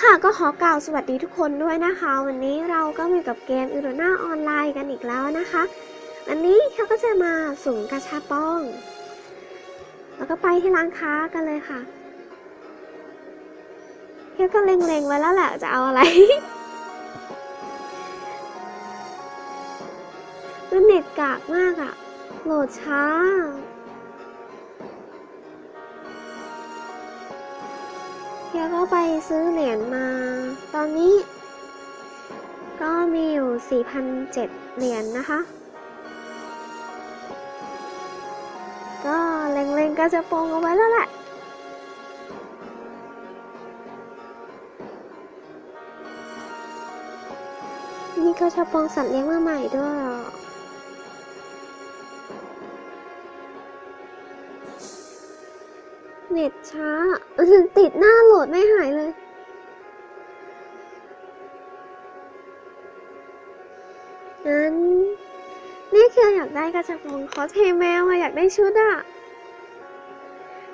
ค่ะก็ขอกล่าวสวัสดีทุกคนด้วยนะคะ วันนี้เราก็มีกับเกมอิโรนาออนไลน์กันอีกแล้วนะคะ วันนี้เขาก็จะมาสุ่มกระชาป้อง แล้วก็ไปที่ร้านค้ากันเลยค่ะเฮียก็เล็งๆไว้แล้วแหละจะเอาอะไรมันเน็ตกากมากอะโหลดช้า ยก็ไปซื้อเหรียญมา ตอนนี้ ก็มีอยู่4,007เหรียญนะคะ ก็เล็งๆก็จะโปรงเอาไว้แล้วแหละนี่ก็จะปรงสัตว์เลี้ยงมาใหม่ด้วย เน็ตช้า ติดหน้าโหลดไม่หายเลย งั้น นี่คืออยากได้กระจับของคอสเพลย์แมวอะอยากได้ชุดอะ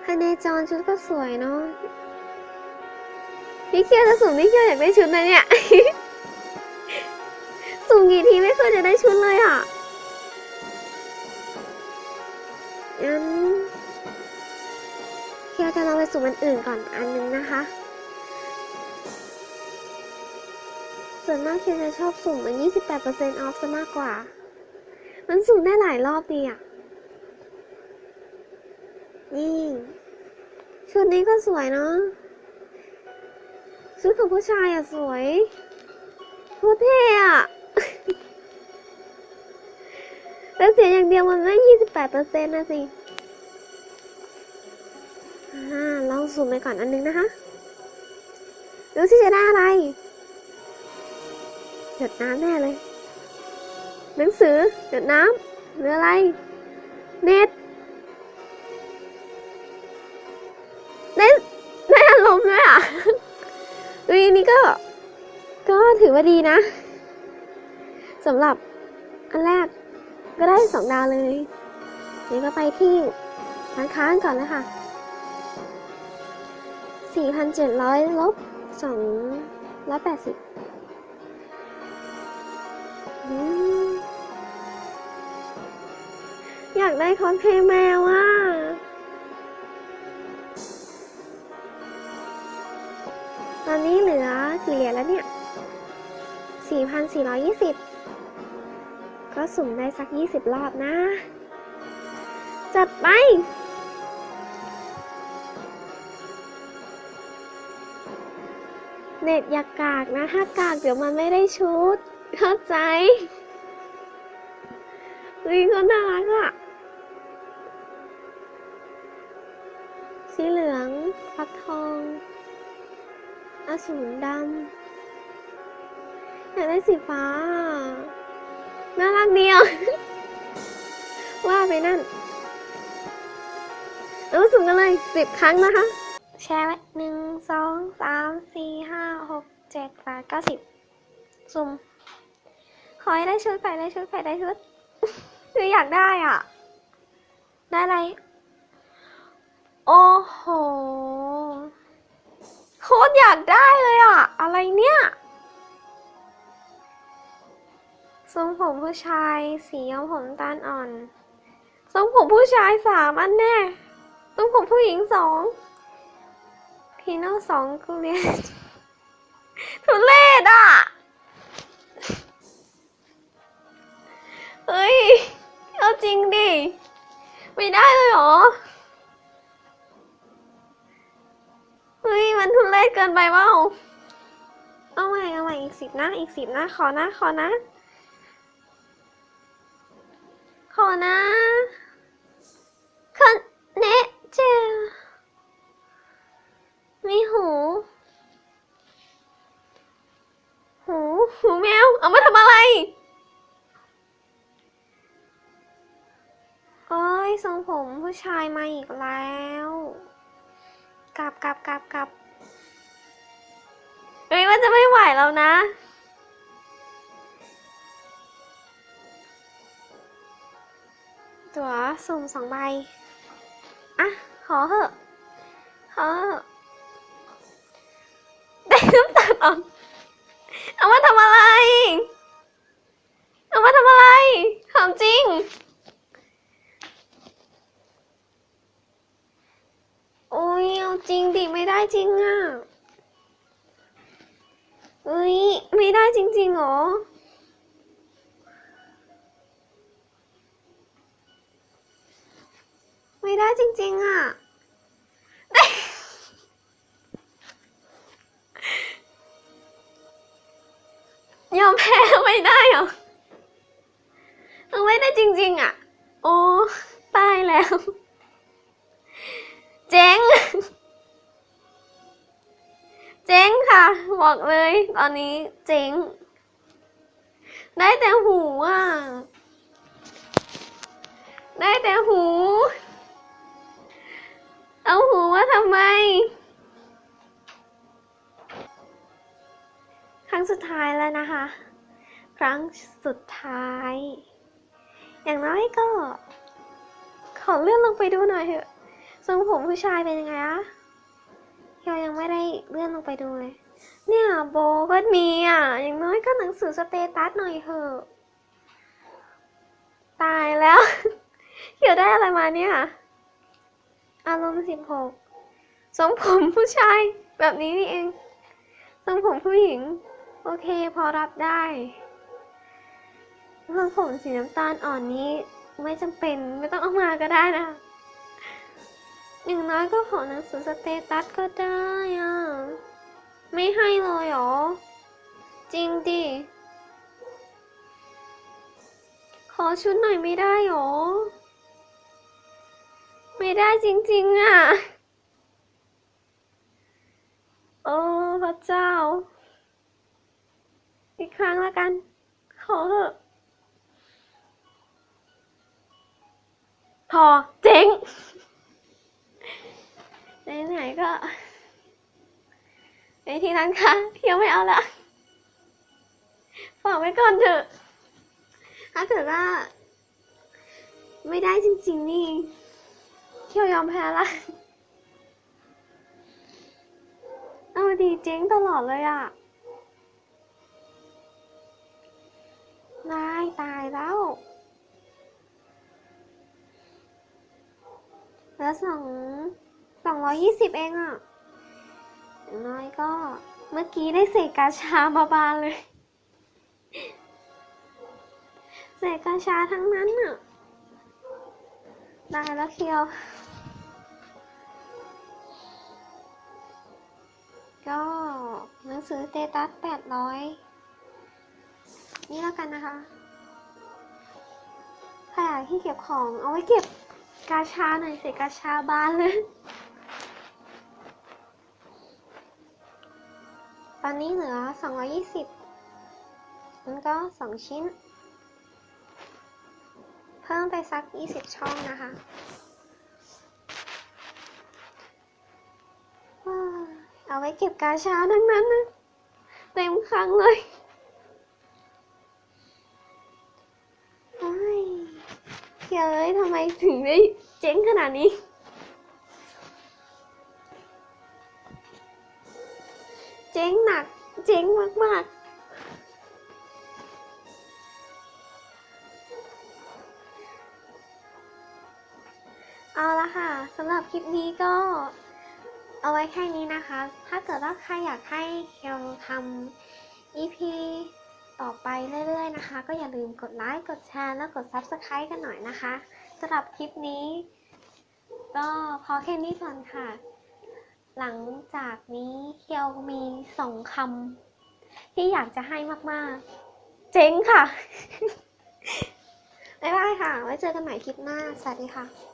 ภายในจอนชุดก็สวยเนาะพี่เคียวจะสุ่มพี่เคียวอยากได้ชุดนะเนี่ย สุ่มกี่ทีไม่เคยจะได้ชุดเลยอะงั้น ยวจะลองไปสุ่มอันอื่นก่อนอันนึงนะคะ ส่วนมากเคียวจะชอบสุ่มอัน 28%ออฟซะมากกว่า มันสุ่มได้หลายรอบดีอะ นี่ ชุดนี้ก็สวยเนาะ ชุดของผู้ชายอะสวยโคตรเท่อะแต่เสียอย่างเดียวมันไม่ยี่สิบแปดเปอร์เซ็นต์นะสิ สุ่มไปก่อนอันนึงนะคะ ดูสิจะได้อะไร หยดน้ำแน่เลย หนังสือ หยดน้ำหรืออะไร เน็ตได้ได้อารมณ์ด้วยอะอุ้ยนี่ก็ ก็ถือว่าดีนะสำหรับอันแรกก็ได้สองดาวเลยนี่ก็ไปที่ร้านค้ากันก่อนเลยค่ะ 4,700ลบ280อืมอยากได้คอนเพลย์แมวอะตอนนี้เหลือกี่เหรียญแล้วเนี่ย 4,420 ก็สุ่มได้สัก 20 รอบนะ จัดไป เน็ตอย่ากกากนะ ถ้ากากเดี๋ยวมันไม่ได้ชุด เข้าใจเฮ้ยก็น่ารักอะสีเหลืองฟักทองอสูรดำอยากได้สีฟ้า น่ารักเดียว ว่าไปนั่นเอาสุ่มกันเลยสิบครั้งนะคะ แชร์ไว้หนึ่งสองสามสี่ห้าหกเจ็ดแปดเก้าสิบสุ่มขอให้ได้ชุดไปได้ชุดไปได้ชุดคืออยากได้อะ ได้อะไร โอ้โหโคตรอยากได้เลยอะ อะไรเนี่ยทรงผมผู้ชาย สีย้อมผมตาลอ่อนทรงผมผู้ชายสามอันแน่ทรงผมผู้หญิงสอง พีโน่สองกูเรียนทุเรศอะ เฮ้ย เอาจริงดิ ไม่ได้เลยเหรอ เฮ้ย มันทุเรศเกินไปเปล่าเอาใหม่เอาใหม่อีกสิบนะ อีกสิบนะ ขอนะ ขอนะ ขอนะ หูหูแมว เอามาทำอะไรเอ้ยทรงผมผู้ชายมาอีกแล้ว กลับกลับกลับกลับเฮ้ยมันจะไม่ไหวแล้วนะ ตั๋วสุ่มสองใบ อะ ขอเหอะ ขอเหอะได้น้ำตาเออา ยไม่ได้จริงๆเหรอ ไม่ได้จริงๆอะยอมแพ้ไม่ได้เหรอเอาไม่ได้จริง ๆ อะ โอ้ ตายแล้ว เจ๊ง เจ๊งค่ะ บอกเลย ตอนนี้เจ๊ง ได้แต่หูอะ ได้แต่หู เอาหูมาทำไม ครั้งสุดท้ายแล้วนะคะ ครั้งสุดท้าย อย่างน้อยก็ ขอเลื่อนลงไปดูหน่อยเถอะทรงผมผู้ชายเป็นยังไงอะ เรายังไม่ได้เลื่อนลงไปดูเลย เนี่ยโบก็มีอะ อย่างน้อยก็หนังสือสเตตัสหน่อยเถอะ ตายแล้ว เขียวได้อะไรมาเนี่ย อารมณ์สิบหกทรงผมผู้ชายแบบนี้นี่เองทรงผมผู้หญิง โอเคพอรับได้ทรงผมสีน้ำตาลอ่อนนี้ไม่จำเป็นไม่ต้องเอามาก็ได้นะ อย่างน้อยก็ขอหนังสือสเตตัสก็ได้อะ ไม่ให้เลยเหรอ จริงดิ ขอชุดหน่อยไม่ได้หรอ ไม่ได้จริง ๆ อะ โอ้พระเจ้า อีกครั้งละกัน ขอเถอะพอเจ๊ง ไหนๆก็ในที่นั้นค่ะเที่ยวไม่เอาละฝากไว้ก่อนเถอะ ถ้าเกิดว่า ไม่ได้จริง ๆ นี่เที่ยวยอมแพ้ละเอาดีเจ๊งตลอดเลยอะนายตายแล้วเหลือสอง สองร้อยยี่สิบเองอะอย่างน้อยก็เมื่อกี้ได้เศษกาชามาบานเลยเศษกาชาทั้งนั้นอะได้แล้วเคียว ก็หนังสือเตตัสแปดร้อยนี่แล้วกันนะคะขยะที่เก็บของเอาไว้เก็บกาชาหน่อยเศษกาชาบานเลย ตอนนี้เหลือ 220มันก็ 2 ชิ้น เพิ่มไปสัก 20 ช่องนะคะเอาไว้เก็บกาชาทั้งนั้นนะเต็มครั้งเลยเฮ้ยเฮ้ยทำไมถึงได้เจ๊งขนาดนี้ เจ๊งหนัก เจ๊งมาก ๆเอาละค่ะสำหรับคลิปนี้ก็เอาไว้แค่นี้นะคะ ถ้าเกิดว่าใครอยากให้เคียวทำ EP ต่อไปเรื่อยๆนะคะ ก็อย่าลืมกดไลค์ กดแชร์แล้วกด Subscribe กันหน่อยนะคะสำหรับคลิปนี้ ก็พอแค่นี้ก่อนค่ะ หลังจากนี้เคียวมีสองคำที่อยากจะให้มากๆ เจ๊งค่ะ บ๊ายบายค่ะ ไว้เจอกันใหม่คลิปหน้า สวัสดีค่ะ